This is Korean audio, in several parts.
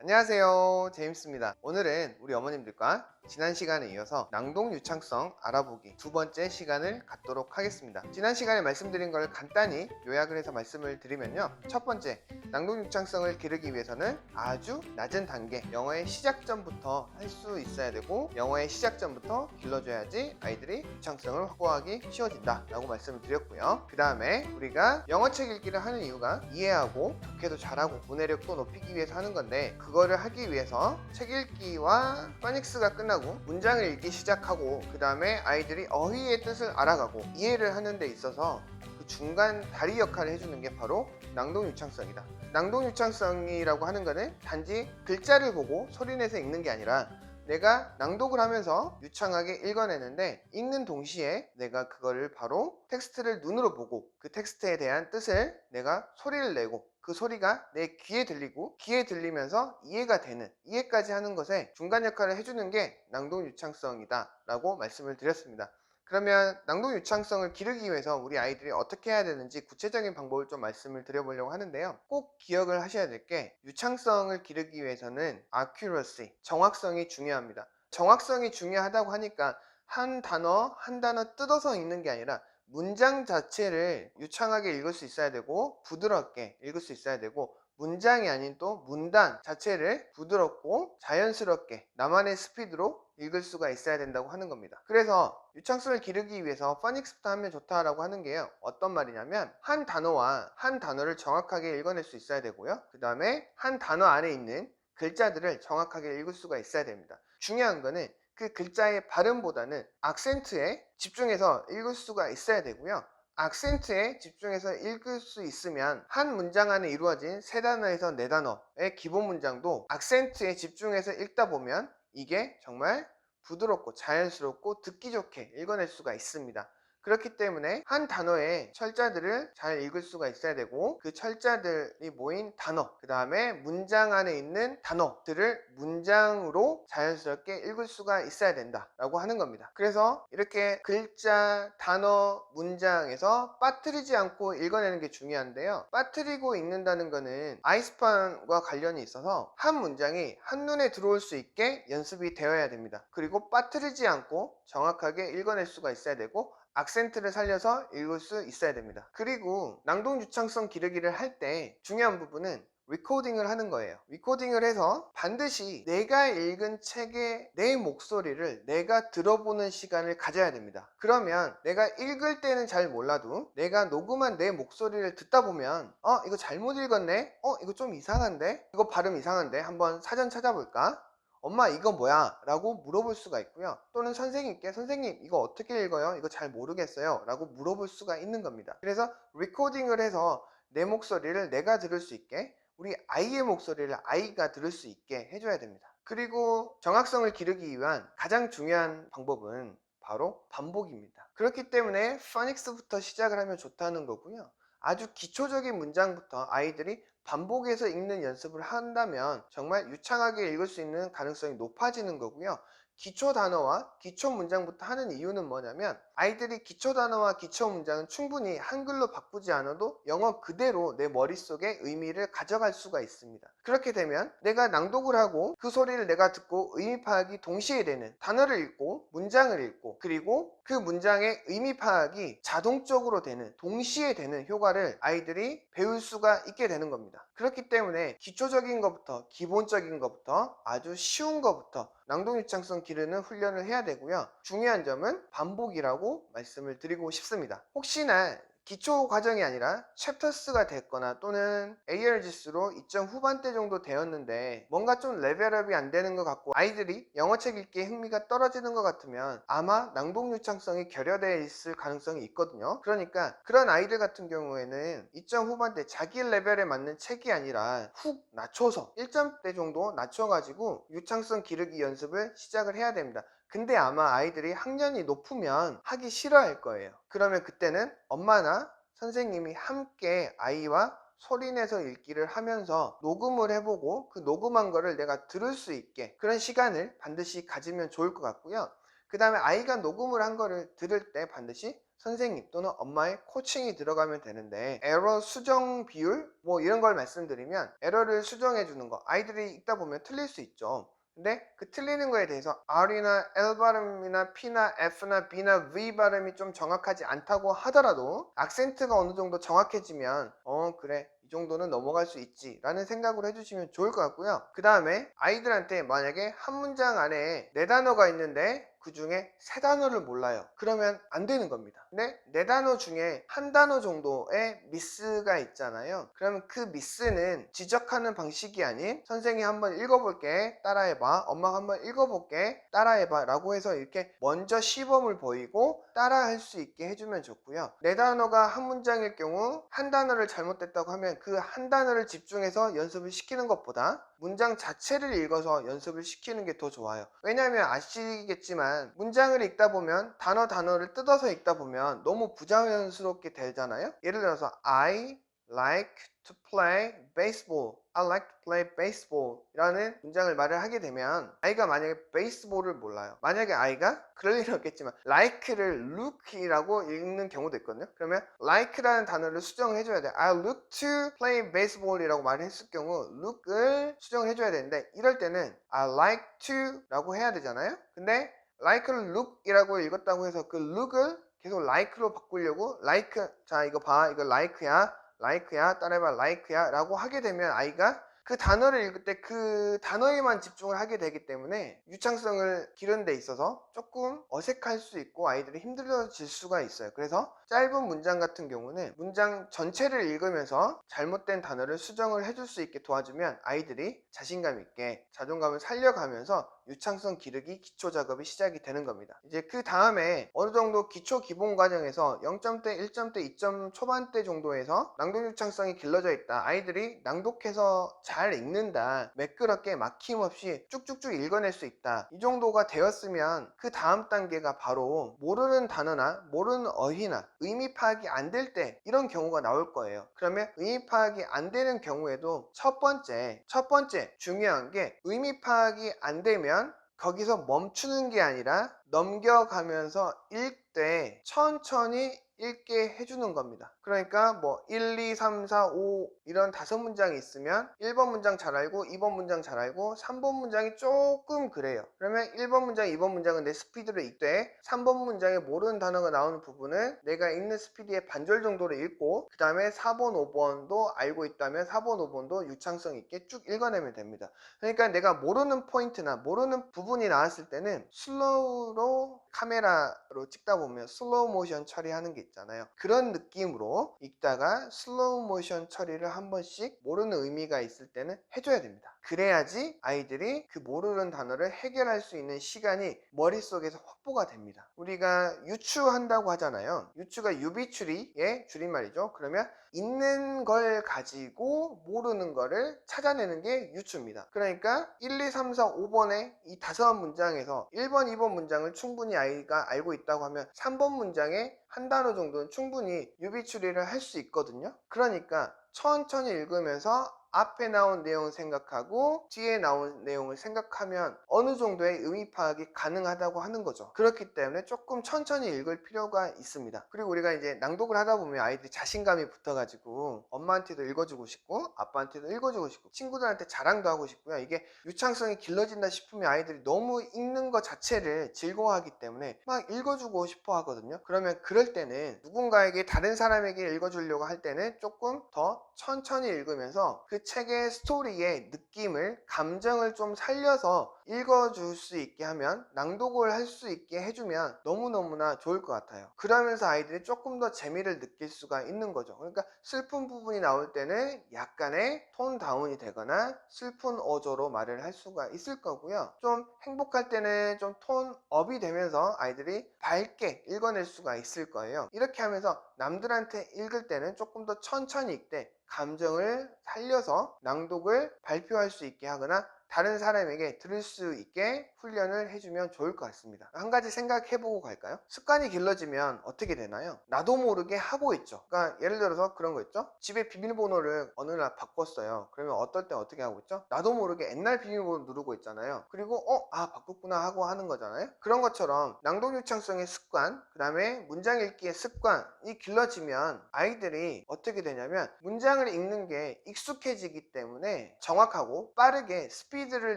안녕하세요. 제임스입니다. 오늘은 우리 어머님들과 지난 시간에 이어서 낭독 유창성 알아보기 두 번째 시간을 갖도록 하겠습니다. 지난 시간에 말씀드린 걸 간단히 요약을 해서 말씀을 드리면요. 첫 번째, 낭독 유창성을 기르기 위해서는 아주 낮은 단계, 영어의 시작점부터 할 수 있어야 되고 영어의 시작점부터 길러줘야지 아이들이 유창성을 확보하기 쉬워진다 라고 말씀을 드렸고요. 그 다음에 우리가 영어책 읽기를 하는 이유가 이해하고 독해도 잘하고 문해력도 높이기 위해서 하는 건데 그거를 하기 위해서 책 읽기와 파닉스가 끝나고 문장을 읽기 시작하고 그 다음에 아이들이 어휘의 뜻을 알아가고 이해를 하는 데 있어서 그 중간 다리 역할을 해주는 게 바로 낭독 유창성이다. 낭독 유창성이라고 하는 거는 단지 글자를 보고 소리내서 읽는 게 아니라 내가 낭독을 하면서 유창하게 읽어내는데 읽는 동시에 내가 그거를 바로 텍스트를 눈으로 보고 그 텍스트에 대한 뜻을 내가 소리를 내고 그 소리가 내 귀에 들리고 귀에 들리면서 이해가 되는 이해까지 하는 것에 중간 역할을 해주는 게 낭독 유창성이다 라고 말씀을 드렸습니다. 그러면 낭독 유창성을 기르기 위해서 우리 아이들이 어떻게 해야 되는지 구체적인 방법을 좀 말씀을 드려보려고 하는데요. 꼭 기억을 하셔야 될 게 유창성을 기르기 위해서는 accuracy, 정확성이 중요합니다. 정확성이 중요하다고 하니까 한 단어 한 단어 뜯어서 읽는 게 아니라 문장 자체를 유창하게 읽을 수 있어야 되고 부드럽게 읽을 수 있어야 되고 문장이 아닌 또 문단 자체를 부드럽고 자연스럽게 나만의 스피드로 읽을 수가 있어야 된다고 하는 겁니다. 그래서 유창성을 기르기 위해서 파닉스부터 하면 좋다라고 하는 게요. 어떤 말이냐면 한 단어와 한 단어를 정확하게 읽어낼 수 있어야 되고요. 그 다음에 한 단어 안에 있는 글자들을 정확하게 읽을 수가 있어야 됩니다. 중요한 거는 그 글자의 발음보다는 악센트에 집중해서 읽을 수가 있어야 되고요. 악센트에 집중해서 읽을 수 있으면 한 문장 안에 이루어진 세 단어에서 네 단어의 기본 문장도 악센트에 집중해서 읽다 보면 이게 정말 부드럽고 자연스럽고 듣기 좋게 읽어낼 수가 있습니다. 그렇기 때문에 한 단어의 철자들을 잘 읽을 수가 있어야 되고 그 철자들이 모인 단어 그 다음에 문장 안에 있는 단어들을 문장으로 자연스럽게 읽을 수가 있어야 된다 라고 하는 겁니다. 그래서 이렇게 글자, 단어, 문장에서 빠뜨리지 않고 읽어내는 게 중요한데요. 빠뜨리고 읽는다는 거는 아이스판과 관련이 있어서 한 문장이 한눈에 들어올 수 있게 연습이 되어야 됩니다. 그리고 빠뜨리지 않고 정확하게 읽어낼 수가 있어야 되고 악센트를 살려서 읽을 수 있어야 됩니다. 그리고 낭독 유창성 기르기를 할 때 중요한 부분은 리코딩을 하는 거예요. 리코딩을 해서 반드시 내가 읽은 책의 내 목소리를 내가 들어보는 시간을 가져야 됩니다. 그러면 내가 읽을 때는 잘 몰라도 내가 녹음한 내 목소리를 듣다 보면 어 이거 잘못 읽었네? 어 이거 좀 이상한데? 이거 발음 이상한데? 한번 사전 찾아볼까? 엄마 이거 뭐야? 라고 물어볼 수가 있고요. 또는 선생님께 선생님 이거 어떻게 읽어요? 이거 잘 모르겠어요. 라고 물어볼 수가 있는 겁니다. 그래서 리코딩을 해서 내 목소리를 내가 들을 수 있게 우리 아이의 목소리를 아이가 들을 수 있게 해줘야 됩니다. 그리고 정확성을 기르기 위한 가장 중요한 방법은 바로 반복입니다. 그렇기 때문에 파닉스부터 시작을 하면 좋다는 거고요. 아주 기초적인 문장부터 아이들이 반복해서 읽는 연습을 한다면 정말 유창하게 읽을 수 있는 가능성이 높아지는 거고요. 기초 단어와 기초 문장부터 하는 이유는 뭐냐면 아이들이 기초 단어와 기초 문장은 충분히 한글로 바꾸지 않아도 영어 그대로 내 머릿속에 의미를 가져갈 수가 있습니다. 그렇게 되면 내가 낭독을 하고 그 소리를 내가 듣고 의미 파악이 동시에 되는 단어를 읽고 문장을 읽고 그리고 그 문장의 의미 파악이 자동적으로 되는 동시에 되는 효과를 아이들이 배울 수가 있게 되는 겁니다. 그렇기 때문에 기초적인 것부터 기본적인 것부터 아주 쉬운 것부터 낭독 유창성 기르는 훈련을 해야 되고요. 중요한 점은 반복이라고 말씀을 드리고 싶습니다. 혹시나 기초 과정이 아니라 챕터스가 됐거나 또는 ARGS로 2점 후반대 정도 되었는데 뭔가 좀 레벨업이 안 되는 것 같고 아이들이 영어책 읽기에 흥미가 떨어지는 것 같으면 아마 낭독 유창성이 결여되어 있을 가능성이 있거든요. 그러니까 그런 아이들 같은 경우에는 2점 후반대 자기 레벨에 맞는 책이 아니라 훅 낮춰서 1점대 정도 낮춰가지고 유창성 기르기 연습을 시작을 해야 됩니다. 근데 아마 아이들이 학년이 높으면 하기 싫어할 거예요. 그러면 그때는 엄마나 선생님이 함께 아이와 소리내서 읽기를 하면서 녹음을 해보고 그 녹음한 거를 내가 들을 수 있게 그런 시간을 반드시 가지면 좋을 것 같고요. 그 다음에 아이가 녹음을 한 거를 들을 때 반드시 선생님 또는 엄마의 코칭이 들어가면 되는데 에러 수정 비율 뭐 이런 걸 말씀드리면 에러를 수정해 주는 거 아이들이 읽다 보면 틀릴 수 있죠. 근데 그 틀리는 거에 대해서 R이나 L 발음이나 P나 F나 B나 V 발음이 좀 정확하지 않다고 하더라도 악센트가 어느 정도 정확해지면 어 그래 이 정도는 넘어갈 수 있지 라는 생각으로 해주시면 좋을 것 같고요. 그 다음에 아이들한테 만약에 한 문장 안에 네 단어가 있는데 그 중에 세 단어를 몰라요. 그러면 안 되는 겁니다. 근데 네 단어 중에 한 단어 정도의 미스가 있잖아요. 그러면 그 미스는 지적하는 방식이 아닌 선생이 한번 읽어볼게 따라해봐 엄마가 한번 읽어볼게 따라해봐 라고 해서 이렇게 먼저 시범을 보이고 따라할 수 있게 해주면 좋고요. 네 단어가 한 문장일 경우 한 단어를 잘못됐다고 하면 그 한 단어를 집중해서 연습을 시키는 것보다 문장 자체를 읽어서 연습을 시키는 게 더 좋아요. 왜냐하면 아시겠지만 문장을 읽다 보면 단어 단어를 뜯어서 읽다 보면 너무 부자연스럽게 되잖아요? 예를 들어서 I like to play baseball. I like to play baseball 이라는 문장을 말을 하게 되면 아이가 만약에 베이스볼을 몰라요. 만약에 아이가 그럴 일은 없겠지만 like를 look이라고 읽는 경우도 있거든요. 그러면 like라는 단어를 수정해 줘야 돼 I look to play baseball 이라고 말을 했을 경우 look을 수정을 해줘야 되는데 이럴 때는 I like to 라고 해야 되잖아요. 근데 like를 look이라고 읽었다고 해서 그 look을 계속 like로 바꾸려고 like 자 이거 봐. 이거 like야 like야 따라해봐 like야 라고 하게 되면 아이가 그 단어를 읽을 때 그 단어에만 집중을 하게 되기 때문에 유창성을 기르는 데 있어서 조금 어색할 수 있고 아이들이 힘들어질 수가 있어요. 그래서 짧은 문장 같은 경우는 문장 전체를 읽으면서 잘못된 단어를 수정을 해줄 수 있게 도와주면 아이들이 자신감 있게 자존감을 살려가면서 유창성 기르기 기초 작업이 시작이 되는 겁니다. 이제 그 다음에 어느 정도 기초 기본 과정에서 0점대, 1점대, 2점 초반대 정도에서 낭독 유창성이 길러져 있다. 아이들이 낭독해서 잘 읽는다. 매끄럽게 막힘없이 쭉쭉쭉 읽어낼 수 있다. 이 정도가 되었으면 그 다음 단계가 바로 모르는 단어나 모르는 어휘나 의미 파악이 안 될 때 이런 경우가 나올 거예요. 그러면 의미 파악이 안 되는 경우에도 첫 번째, 첫 번째 중요한 게 의미 파악이 안 되면 거기서 멈추는 게 아니라 넘겨가면서 읽되 천천히 읽게 해주는 겁니다. 그러니까 뭐 1, 2, 3, 4, 5 이런 다섯 문장이 있으면 1번 문장 잘 알고 2번 문장 잘 알고 3번 문장이 조금 그래요. 그러면 1번 문장, 2번 문장은 내 스피드로 읽되 3번 문장에 모르는 단어가 나오는 부분은 내가 읽는 스피드의 반절 정도로 읽고 그 다음에 4번, 5번도 알고 있다면 4번, 5번도 유창성 있게 쭉 읽어내면 됩니다. 그러니까 내가 모르는 포인트나 모르는 부분이 나왔을 때는 슬로우 로 카메라로 찍다 보면 슬로우 모션 처리하는 게 있잖아요. 그런 느낌으로 읽다가 슬로우 모션 처리를 한 번씩 모르는 의미가 있을 때는 해줘야 됩니다. 그래야지 아이들이 그 모르는 단어를 해결할 수 있는 시간이 머릿속에서 확보가 됩니다. 우리가 유추한다고 하잖아요. 유추가 유비추리의 줄임말이죠. 그러면 있는 걸 가지고 모르는 거를 찾아내는 게 유추입니다. 그러니까 1, 2, 3, 4, 5번의 이 다섯 문장에서 1번, 2번 문장을 충분히 아이가 알고 있다고 하면 3번 문장에 한 단어 정도는 충분히 유비추리를 할 수 있거든요. 그러니까 천천히 읽으면서 앞에 나온 내용을 생각하고 뒤에 나온 내용을 생각하면 어느 정도의 의미 파악이 가능하다고 하는 거죠. 그렇기 때문에 조금 천천히 읽을 필요가 있습니다. 그리고 우리가 이제 낭독을 하다 보면 아이들이 자신감이 붙어가지고 엄마한테도 읽어주고 싶고 아빠한테도 읽어주고 싶고 친구들한테 자랑도 하고 싶고요. 이게 유창성이 길러진다 싶으면 아이들이 너무 읽는 것 자체를 즐거워하기 때문에 막 읽어주고 싶어 하거든요. 그러면 그럴 때는 누군가에게 다른 사람에게 읽어주려고 할 때는 조금 더 천천히 읽으면서 그 책의 스토리의 느낌을 감정을 좀 살려서 읽어줄 수 있게 하면 낭독을 할 수 있게 해주면 너무너무나 좋을 것 같아요. 그러면서 아이들이 조금 더 재미를 느낄 수가 있는 거죠. 그러니까 슬픈 부분이 나올 때는 약간의 톤 다운이 되거나 슬픈 어조로 말을 할 수가 있을 거고요. 좀 행복할 때는 좀 톤 업이 되면서 아이들이 밝게 읽어낼 수가 있을 거예요. 이렇게 하면서 남들한테 읽을 때는 조금 더 천천히 읽되 감정을 살려서 낭독을 발표할 수 있게 하거나 다른 사람에게 들을 수 있게 훈련을 해주면 좋을 것 같습니다. 한 가지 생각해보고 갈까요? 습관이 길러지면 어떻게 되나요? 나도 모르게 하고 있죠. 그러니까 예를 들어서 그런 거 있죠? 집에 비밀번호를 어느 날 바꿨어요. 그러면 어떨 때 어떻게 하고 있죠? 나도 모르게 옛날 비밀번호 누르고 있잖아요. 그리고 어? 아 바꿨구나 하고 하는 거잖아요. 그런 것처럼 낭독 유창성의 습관, 그 다음에 문장 읽기의 습관이 길러지면 아이들이 어떻게 되냐면 문장을 읽는 게 익숙해지기 때문에 정확하고 빠르게 스피드 를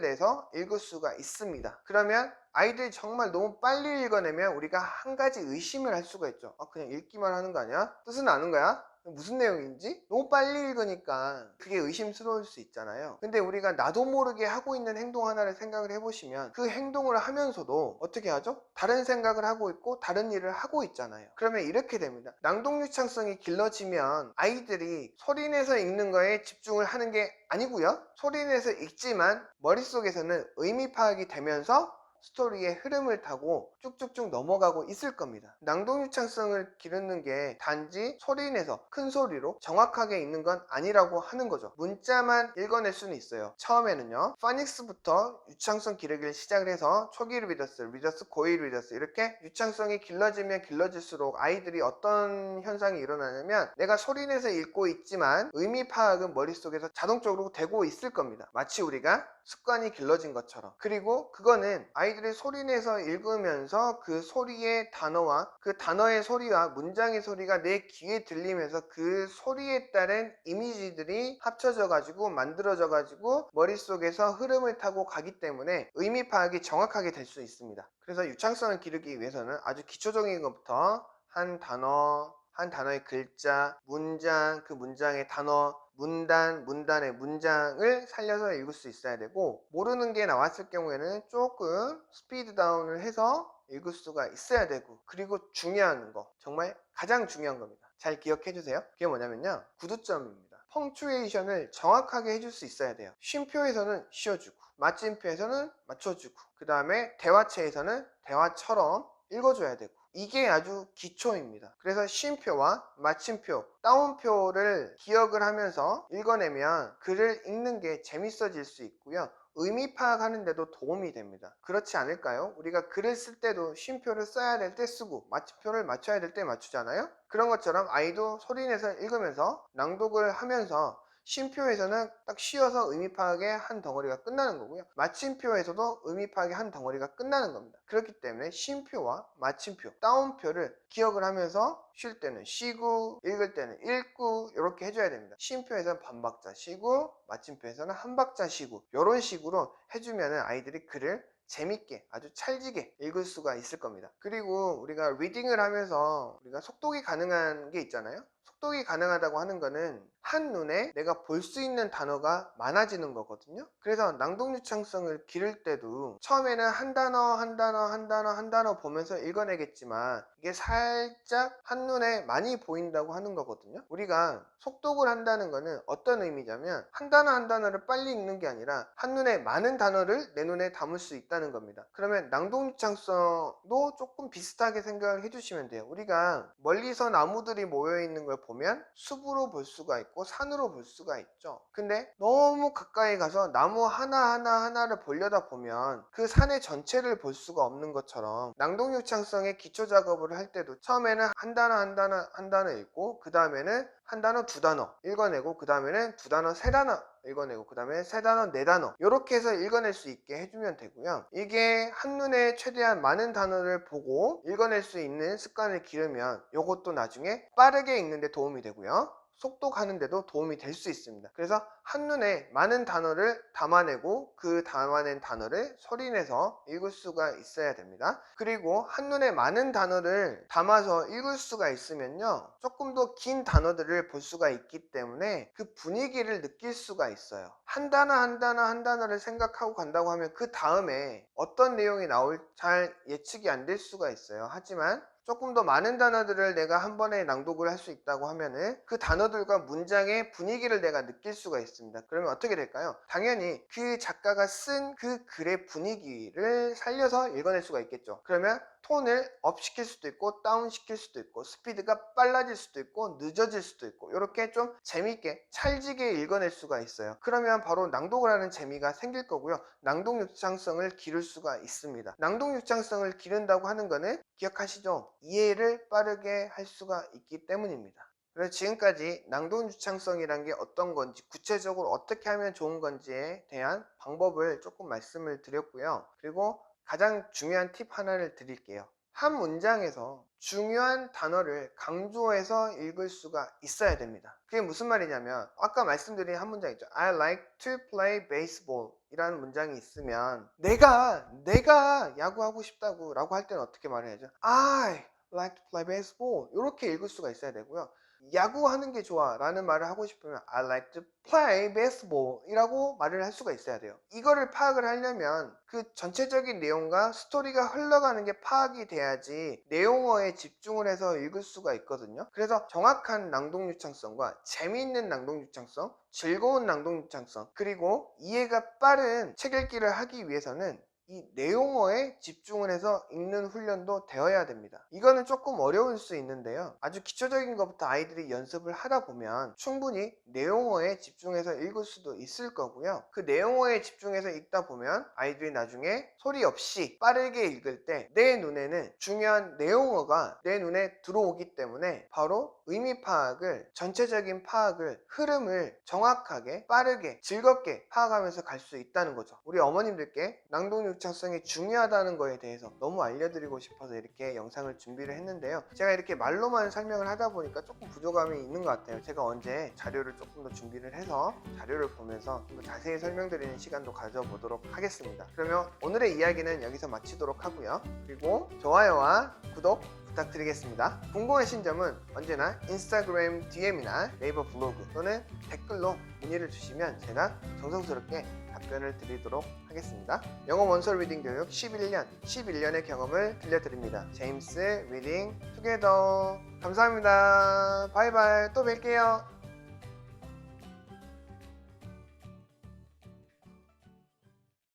내서 읽을 수가 있습니다. 그러면 아이들이 정말 너무 빨리 읽어내면 우리가 한 가지 의심을 할 수가 있죠. 아, 그냥 읽기만 하는 거 아니야? 뜻은 아는 거야? 무슨 내용인지 너무 빨리 읽으니까 그게 의심스러울 수 있잖아요. 근데 우리가 나도 모르게 하고 있는 행동 하나를 생각을 해보시면 그 행동을 하면서도 어떻게 하죠? 다른 생각을 하고 있고 다른 일을 하고 있잖아요. 그러면 이렇게 됩니다. 낭독 유창성이 길러지면 아이들이 소리내서 읽는 거에 집중을 하는 게 아니고요. 소리내서 읽지만 머릿속에서는 의미 파악이 되면서 스토리의 흐름을 타고 쭉쭉쭉 넘어가고 있을 겁니다. 낭독 유창성을 기르는 게 단지 소리 내서 큰 소리로 정확하게 읽는 건 아니라고 하는 거죠. 문자만 읽어낼 수는 있어요. 처음에는요. 파닉스부터 유창성 기르기를 시작을 해서 초기 리더스, 리더스, 고위 리더스 이렇게 유창성이 길러지면 길러질수록 아이들이 어떤 현상이 일어나냐면 내가 소리 내서 읽고 있지만 의미 파악은 머릿속에서 자동적으로 되고 있을 겁니다. 마치 우리가 습관이 길러진 것처럼. 그리고 그거는 아이 들이 소리내서 읽으면서 그 소리의 단어와 그 단어의 소리와 문장의 소리가 내 귀에 들리면서 그 소리에 따른 이미지들이 합쳐져 가지고 만들어져 가지고 머릿속에서 흐름을 타고 가기 때문에 의미 파악이 정확하게 될 수 있습니다. 그래서 유창성을 기르기 위해서는 아주 기초적인 것부터 한 단어, 한 단어의 글자, 문장, 그 문장의 단어, 문단, 문단의 문장을 살려서 읽을 수 있어야 되고 모르는 게 나왔을 경우에는 조금 스피드 다운을 해서 읽을 수가 있어야 되고 그리고 중요한 거 정말 가장 중요한 겁니다. 잘 기억해 주세요. 그게 뭐냐면요. 구두점입니다. 펑츄에이션을 정확하게 해줄 수 있어야 돼요. 쉼표에서는 쉬어주고 마침표에서는 맞춰주고 그 다음에 대화체에서는 대화처럼 읽어줘야 되고 이게 아주 기초입니다. 그래서 쉼표와 마침표, 따옴표를 기억을 하면서 읽어내면 글을 읽는 게 재밌어질 수 있고요. 의미 파악하는데도 도움이 됩니다. 그렇지 않을까요? 우리가 글을 쓸 때도 쉼표를 써야 될 때 쓰고 마침표를 맞춰야 될 때 맞추잖아요? 그런 것처럼 아이도 소리내서 읽으면서 낭독을 하면서 쉼표에서는 딱 쉬어서 의미 파악의 한 덩어리가 끝나는 거고요. 마침표에서도 의미 파악의 한 덩어리가 끝나는 겁니다. 그렇기 때문에 쉼표와 마침표, 따옴표를 기억을 하면서 쉴 때는 쉬고, 읽을 때는 읽고, 이렇게 해줘야 됩니다. 쉼표에서는 반박자 쉬고, 마침표에서는 한 박자 쉬고, 이런 식으로 해주면 아이들이 글을 재밌게 아주 찰지게 읽을 수가 있을 겁니다. 그리고 우리가 리딩을 하면서 우리가 속독이 가능한 게 있잖아요. 속독이 가능하다고 하는 거는 한눈에 내가 볼 수 있는 단어가 많아지는 거거든요. 그래서 낭독 유창성을 기를 때도 처음에는 한 단어, 한 단어, 한 단어, 한 단어 보면서 읽어내겠지만 이게 살짝 한눈에 많이 보인다고 하는 거거든요. 우리가 속독을 한다는 거는 어떤 의미냐면 한 단어 한 단어를 빨리 읽는 게 아니라 한눈에 많은 단어를 내 눈에 담을 수 있다는 겁니다. 그러면 낭독 유창성도 조금 비슷하게 생각을 해주시면 돼요. 우리가 멀리서 나무들이 모여 있는 걸 보면 숲으로 볼 수가 있고 산으로 볼 수가 있죠. 근데 너무 가까이 가서 나무 하나하나 하나를 보려다 보면 그 산의 전체를 볼 수가 없는 것처럼 낭독 유창성의 기초 작업을 할 때도 처음에는 한 단어 한 단어 한 단어 읽고 그 다음에는 한 단어 두 단어 읽어내고 그 다음에는 두 단어 세 단어 읽어내고 그 다음에 세 단어 네 단어 이렇게 해서 읽어낼 수 있게 해주면 되고요 이게 한눈에 최대한 많은 단어를 보고 읽어낼 수 있는 습관을 기르면 이것도 나중에 빠르게 읽는데 도움이 되고요 속독하는데도 도움이 될 수 있습니다. 그래서 한눈에 많은 단어를 담아내고 그 담아낸 단어를 소리내서 읽을 수가 있어야 됩니다. 그리고 한눈에 많은 단어를 담아서 읽을 수가 있으면요. 조금 더 긴 단어들을 볼 수가 있기 때문에 그 분위기를 느낄 수가 있어요. 한 단어 한 단어 한 단어를 생각하고 간다고 하면 그 다음에 어떤 내용이 나올 잘 예측이 안 될 수가 있어요. 하지만 조금 더 많은 단어들을 내가 한 번에 낭독을 할 수 있다고 하면은 그 단어들과 문장의 분위기를 내가 느낄 수가 있습니다. 그러면 어떻게 될까요? 당연히 그 작가가 쓴 그 글의 분위기를 살려서 읽어낼 수가 있겠죠. 그러면 톤을 업 시킬 수도 있고 다운 시킬 수도 있고 스피드가 빨라질 수도 있고 늦어질 수도 있고 이렇게 좀 재밌게 찰지게 읽어낼 수가 있어요. 그러면 바로 낭독을 하는 재미가 생길 거고요. 낭독 유창성을 기를 수가 있습니다. 낭독 유창성을 기른다고 하는 거는 기억하시죠? 이해를 빠르게 할 수가 있기 때문입니다. 그래서 지금까지 낭독 유창성이란 게 어떤 건지 구체적으로 어떻게 하면 좋은 건지에 대한 방법을 조금 말씀을 드렸고요. 그리고 가장 중요한 팁 하나를 드릴게요. 한 문장에서 중요한 단어를 강조해서 읽을 수가 있어야 됩니다. 그게 무슨 말이냐면 아까 말씀드린 한 문장 있죠. I like to play baseball 이라는 문장이 있으면 내가 내가 야구하고 싶다고 라고 할 때는 어떻게 말해야죠? I like to play baseball 이렇게 읽을 수가 있어야 되고요. 야구하는 게 좋아 라는 말을 하고 싶으면 I like to play baseball 이라고 말을 할 수가 있어야 돼요. 이거를 파악을 하려면 그 전체적인 내용과 스토리가 흘러가는 게 파악이 돼야지 내용어에 집중을 해서 읽을 수가 있거든요. 그래서 정확한 낭독 유창성과 재미있는 낭독 유창성 즐거운 낭독 유창성 그리고 이해가 빠른 책 읽기를 하기 위해서는 이 내용어에 집중을 해서 읽는 훈련도 되어야 됩니다. 이거는 조금 어려울 수 있는데요. 아주 기초적인 것부터 아이들이 연습을 하다 보면 충분히 내용어에 집중해서 읽을 수도 있을 거고요. 그 내용어에 집중해서 읽다 보면 아이들이 나중에 소리 없이 빠르게 읽을 때 내 눈에는 중요한 내용어가 내 눈에 들어오기 때문에 바로 의미 파악을 전체적인 파악을 흐름을 정확하게 빠르게 즐겁게 파악하면서 갈 수 있다는 거죠. 우리 어머님들께 낭독 유창성이 중요하다는 거에 대해서 너무 알려드리고 싶어서 이렇게 영상을 준비를 했는데요. 제가 이렇게 말로만 설명을 하다 보니까 조금 부족함이 있는 것 같아요. 제가 언제 자료를 조금 더 준비를 해서 자료를 보면서 좀 더 자세히 설명드리는 시간도 가져보도록 하겠습니다. 그러면 오늘의 이야기는 여기서 마치도록 하고요. 그리고 좋아요와 구독 부탁드리겠습니다. 궁금하신 점은 언제나 인스타그램 DM이나 네이버 블로그 또는 댓글로 문의를 주시면 제가 정성스럽게 답변을 드리도록 하겠습니다. 영어 원서 리딩 교육 11년, 11년의 경험을 들려드립니다. 제임스 리딩 투게더 감사합니다. 바이바이 또 뵐게요.